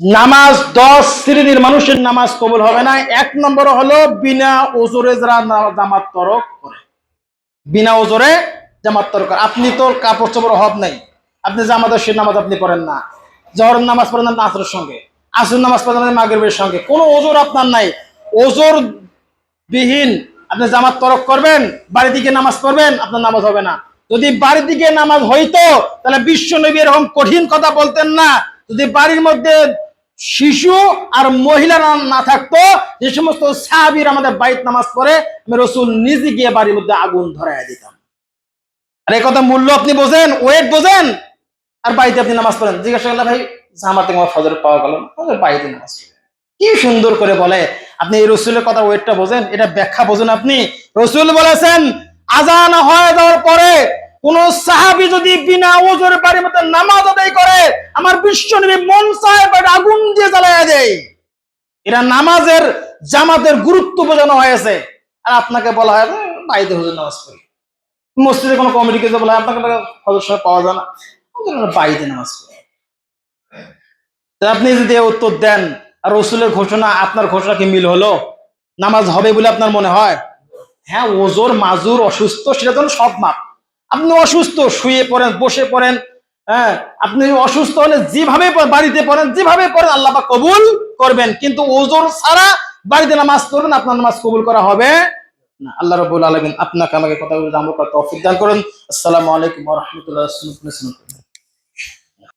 নামাজ দশ শ্রেণির মানুষের নামাজ কবুল হবে না। এক নম্বর হলো বিনা ওজোরে যারা জামাত তরক করে। বিনা ওজোরে জামাত তরক করে। আপনি তো কাপড় চোপড় অভাব নাই। আপনি জামাতের সে নামাজ আপনি পড়েন না। জহরের নামাজ পড়েন না আসরের সঙ্গে। আসর নামাজ পড়েন মাগরিবের সঙ্গে। কোনো ওজোর আপনার নাই। ওজোর বিহীন আপনি জামাত তরক করবেন বাড়ি দিকে নামাজ পড়বেন, আপনার নামাজ হবে না। যদি বাড়ির দিকে নামাজ হইতো, তাহলে বিশ্ব নবী এরকম কঠিন কথা বলতেন না। যদি বাড়ির মধ্যে শিশু আর মহিলারা না থাকতো, যে সমস্ত সাহাবির আমাদের বাড়িতে নামাজ পড়ে, আমি রসুল নিজে গিয়ে বাড়ির মধ্যে আগুন ধরাই দিতাম। আর এই কথা মূল্য আপনি বোঝেন, ওয়েট বোঝেন, আর বাড়িতে আপনি নামাজ পড়েন। জিজ্ঞাসা করলে ভাই থেকে আমার ফজর পাওয়া গেল ফজর বাড়িতে নামাজ কি সুন্দর করে বলে, আপনি এই রসুলের কথা ওয়েটটা বোঝেন, এটা ব্যাখ্যা বোঝেন আপনি। রসুল বলেছেন, আজান হয়ে যাওয়ার পরে কোন সাহাবি যদি বিনা ওজোর বাড়ির মধ্যে নামাজ আদায় করে আমার বিশ্ব নবী মন সাহেব আগুন দিয়ে জ্বালাইয়া দেয়। এরা নামাজের জামাতের গুরুত্ব বোঝানো হয়েছে। আর আপনাকে বলা হয় "উম, বাড়িতে হুজুর নামাজ পড়ি। মসজিদে কোনো কমিটিকে বলা হয় আপনাকে হজর সময় পাওয়া যায় না। বাড়িতে নামাজ পড়ি। আপনি যদি উত্তর দেন আর রসুলের ঘোষণা আপনার ঘোষণা কি মিল হলো? নামাজ হবে বলে আপনার মনে হয়? হ্যাঁ ওজোর মাজুর অসুস্থ সেটা তো সব মাপ। আপনি অসুস্থ শুয়ে পড়েন বসে পড়েন হ্যাঁ আপনি অসুস্থ হলে যেভাবে বাড়িতে পড়েন, যেভাবে পড়েন, আল্লাহ কবুল করবেন। কিন্তু ওজোর ছাড়া বাড়িতে নামাজ পড়বেন আপনার নামাজ কবুল করা হবে না। আল্লাহ রবুল আলমিন আপনাকে আমাকে কথা বলে আমল করতে তৌফিক করেন করুন। আসসালামু আলাইকুম রহমতুল্লাহ